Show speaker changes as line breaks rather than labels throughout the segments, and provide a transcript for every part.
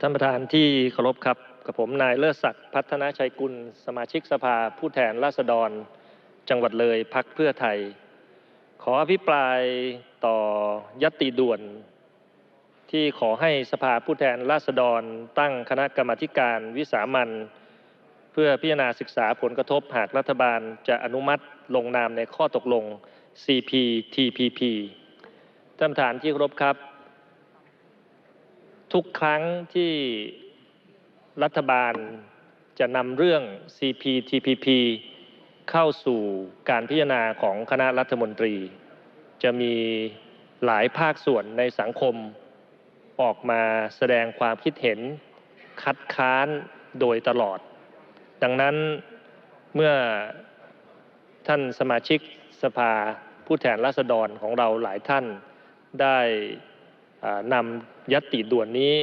ท่านประธานที่เคารพครับ กับผมนายเลิศศักดิ์พัฒนาชัยกุล สมาชิกสภาผู้แทนราษฎร จังหวัดเลยพักเพื่อไทย ขออภิปรายต่อยตติด่วน ที่ขอให้สภาผู้แทนราษฎร ตั้งคณะกรรมการวิสามันเพื่อพิจารณาศึกษาผลกระทบหากรัฐบาลจะอนุมัติลงนามในข้อตกลง CPTPP ท่านประธานที่เคารพครับ ทุกครั้งที่รัฐบาลจะนำเรื่อง CPTPP เข้าสู่การพิจารณาของคณะรัฐมนตรี จะมีหลายภาคส่วนในสังคมออกมาแสดงความคิดเห็นคัดค้านโดยตลอด ดังนั้นเมื่อท่านสมาชิกสภาผู้แทนราษฎรของเราหลายท่านได้ นำยัตติด่วนนี้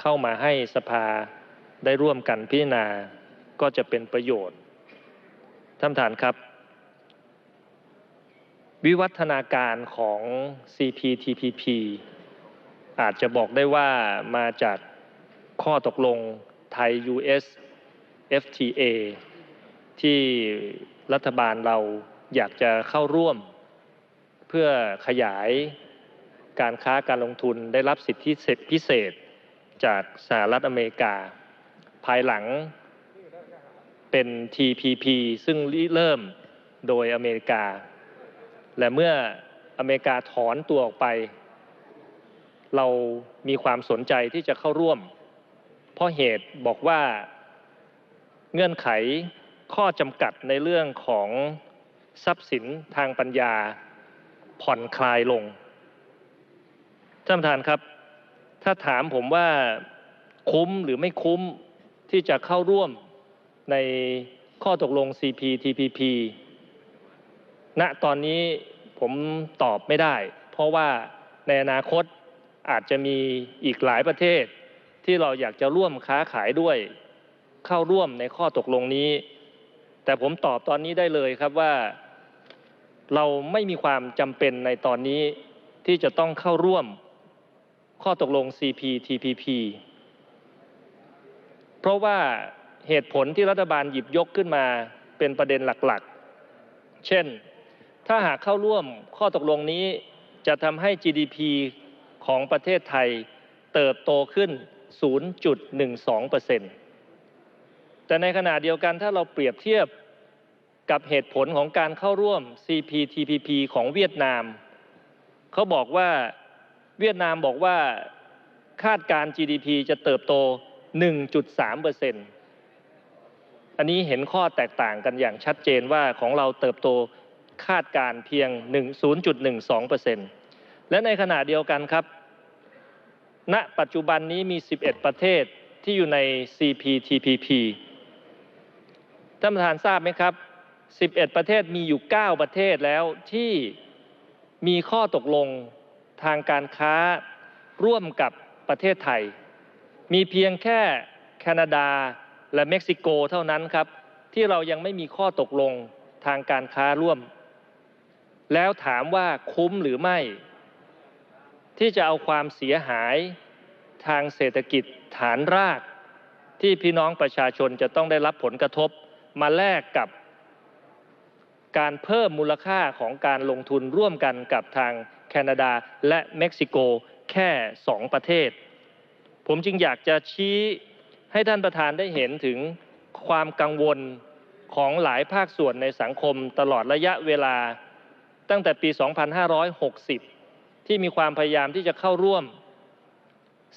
เข้ามาให้สภาได้ร่วมกันพิจารณาก็จะเป็นประโยชน์ ท่านประธานครับ วิวัฒนาการของ CPTPP อาจจะบอกได้ว่ามาจากข้อตกลงไทย US FTA ที่รัฐบาลเราอยากจะเข้าร่วม เพื่อขยาย การค้าการลงทุนได้รับสิทธิพิเศษจากสหรัฐอเมริกา ภายหลังเป็น TPP ซึ่งเริ่มโดยอเมริกา และเมื่ออเมริกาถอนตัวออกไป เรามีความสนใจที่จะเข้าร่วม เพราะเหตุบอกว่าเงื่อนไขข้อจำกัดในเรื่องของทรัพย์สินทางปัญญาผ่อนคลายลง ท่านประธานครับ ถ้าถามผมว่าคุ้มหรือไม่คุ้มที่จะเข้าร่วมในข้อตกลง CPTPP ณตอนนี้ผมตอบไม่ได้ เพราะว่าในอนาคตอาจจะมีอีกหลายประเทศ ที่เราอยากจะร่วมค้าขายด้วย เข้าร่วมในข้อตกลงนี้ แต่ผมตอบตอนนี้ได้เลยครับว่า เราไม่มีความจำเป็นในตอนนี้ที่จะต้องเข้าร่วม ข้อตกลง CPTPP เพราะว่าเหตุผลที่รัฐบาลหยิบยกขึ้นมาเป็นประเด็นหลักๆ เช่น ถ้าหากเข้าร่วมข้อตกลงนี้จะทำให้ GDP ของประเทศไทยเติบโตขึ้น 0.12%แต่ในขณะเดียวกันถ้าเราเปรียบเทียบกับเหตุผลของการเข้าร่วม CPTPP ของเวียดนาม เขาบอกว่า เวียดนามบอกว่าคาดการ GDP จะเติบโต 1.3%อันนี้เห็นข้อแตกต่างกันอย่างชัดเจนว่าของเราเติบโตคาดการเพียง 0.12%และในขณะเดียวกันครับ ณ ปัจจุบันนี้มี 11 ประเทศที่อยู่ใน CPTPP ท่านประธานทราบไหมครับ 11 ประเทศมีอยู่ 9 ประเทศแล้วที่มีข้อตกลง ทางการค้าร่วมกับประเทศไทย มีเพียงแค่แคนาดาและเม็กซิโกเท่านั้นครับ ที่เรายังไม่มีข้อตกลงทางการค้าร่วม แล้วถามว่าคุ้มหรือไม่ ที่จะเอาความเสียหายทางเศรษฐกิจฐานราก ที่พี่น้องประชาชนจะต้องได้รับผลกระทบมาแลกกับการเพิ่มมูลค่าของการลงทุนร่วมกันกับทาง แคนาดาและเม็กซิโกแค่สองประเทศ ผมจึงอยากจะชี้ให้ท่านประธานได้เห็นถึงความกังวลของหลายภาคส่วนในสังคมตลอดระยะเวลาตั้งแต่ปี 2560 ที่มีความพยายามที่จะเข้าร่วม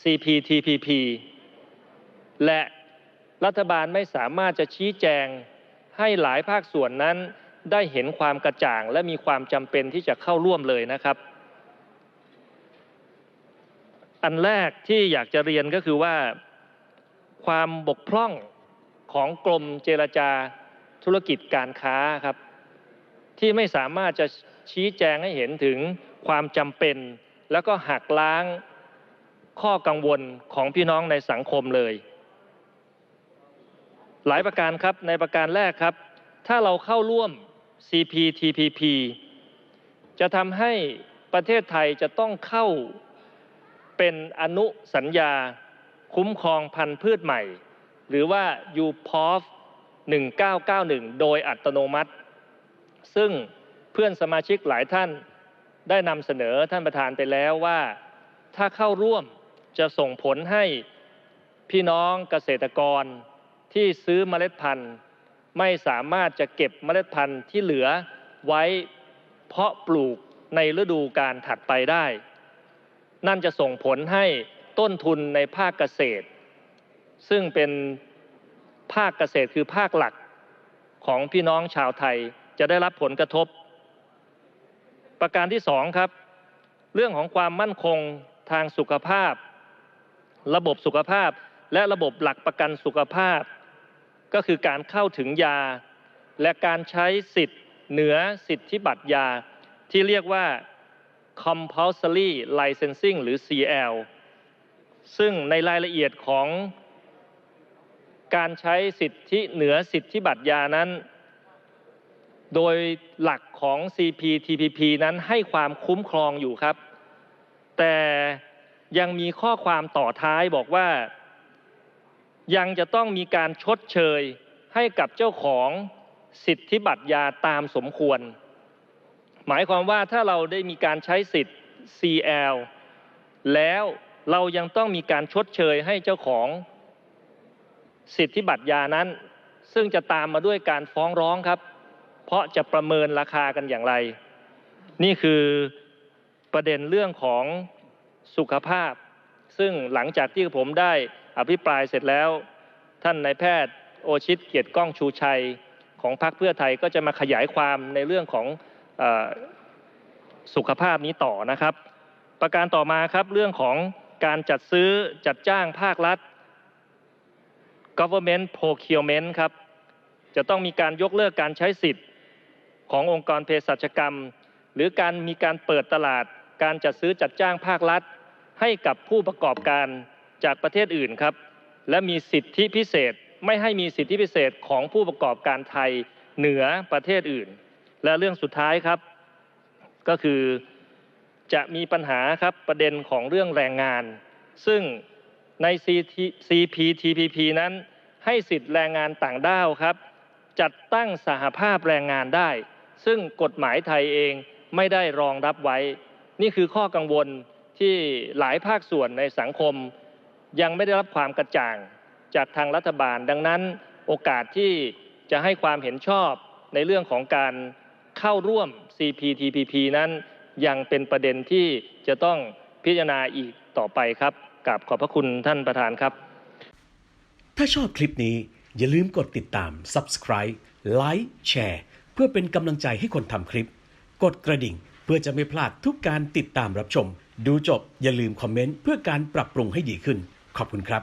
CPTPP และรัฐบาลไม่สามารถจะชี้แจงให้หลายภาคส่วนนั้นได้เห็นความกระจ่างและมีความจำเป็นที่จะเข้าร่วมเลยนะครับ อันแรกที่อยากจะเรียนก็คือว่าความบกพร่องของกรมเจรจาธุรกิจการค้าครับที่ไม่สามารถจะชี้แจงให้เห็นถึงความจำเป็น แล้วก็หักล้างข้อกังวลของพี่น้องในสังคมเลย หลายประการครับในประการแรกครับ ถ้าเราเข้าร่วม CPTPP จะทำให้ประเทศไทยจะต้องเข้า เป็นอนุสัญญาคุ้มครองพันธุ์พืชใหม่ หรือว่า UPOF 1991 โดยอัตโนมัติ ซึ่งเพื่อนสมาชิกหลายท่านได้นำเสนอท่านประธานไปแล้วว่า ถ้าเข้าร่วมจะส่งผลให้พี่น้องเกษตรกรที่ซื้อเมล็ดพันธุ์ ไม่สามารถจะเก็บเมล็ดพันธุ์ที่เหลือไว้เพาะปลูกในฤดูการถัดไปได้ นั่นจะส่งผลให้ต้นทุนในภาคเกษตร ซึ่งเป็นภาคเกษตรคือภาคหลักของพี่น้องชาวไทยจะได้รับผลกระทบ ประการที่สองครับ เรื่องของความมั่นคงทางสุขภาพ ระบบสุขภาพและระบบหลักประกันสุขภาพ ก็คือการเข้าถึงยา และการใช้สิทธิ์เหนือสิทธิบัตรยาที่เรียกว่า compulsory licensing หรือ CL ซึ่งในรายละเอียดของการใช้สิทธิเหนือสิทธิบัตรยานั้น โดยหลักของ CPTPP นั้นให้ความคุ้มครองอยู่ครับ แต่ยังมีข้อความต่อท้ายบอกว่า ยังจะต้องมีการชดเชยให้กับเจ้าของสิทธิบัตรยาตามสมควร หมายความว่าถ้าเราได้มีการใช้สิทธิ์ CL แล้วเรายังต้องมีการชดเชยให้เจ้าของสิทธิบัตรยานั้น ซึ่งจะตามมาด้วยการฟ้องร้องครับ เพราะจะประเมินราคากันอย่างไร นี่คือประเด็นเรื่องของสุขภาพ ซึ่งหลังจากที่ผมได้อภิปรายเสร็จแล้ว ท่านนายแพทย์โอชิตเกียรติก้องชูชัยของพรรคเพื่อไทยก็จะมาขยายความในเรื่องของ สุขภาพนี้ต่อนะครับ ประการต่อมาครับเรื่องของการจัดซื้อจัดจ้างภาครัฐ government procurement ครับ จะต้องมีการยกเลิกการใช้สิทธิ์ขององค์กรเภสัชกรรม หรือการมีการเปิดตลาด การจัดซื้อจัดจ้างภาครัฐ ให้กับผู้ประกอบการจากประเทศอื่นครับ และมีสิทธิพิเศษไม่ให้มีสิทธิพิเศษของผู้ประกอบการไทยเหนือประเทศอื่น และเรื่องสุดท้ายครับ ก็คือจะมีปัญหาครับประเด็นของเรื่องแรงงาน ซึ่งใน CPTPP นั้น ให้สิทธิ์แรงงานต่างด้าวครับ จัดตั้งสหภาพแรงงานได้ ซึ่งกฎหมายไทยเองไม่ได้รองรับไว้ นี่คือข้อกังวลที่หลายภาคส่วนในสังคม ยังไม่ได้รับความกระจ่าง จากทางรัฐบาลดังนั้น โอกาสที่จะให้ความเห็นชอบในเรื่องของการ เข้าร่วม CPTPP นั้นยังเป็นประเด็นที่จะต้องพิจารณาอีกต่อไปครับกับขอบพระคุณท่านประธานครับ
ถ้าชอบคลิปนี้อย่าลืมกดติดตาม Subscribe Like แชร์เพื่อเป็นกำลังใจให้คนทำคลิป กดกระดิ่งเพื่อจะไม่พลาดทุกการติดตามรับชม ดูจบอย่าลืมคอมเมนต์เพื่อการปรับปรุงให้ดีขึ้น ขอบคุณครับ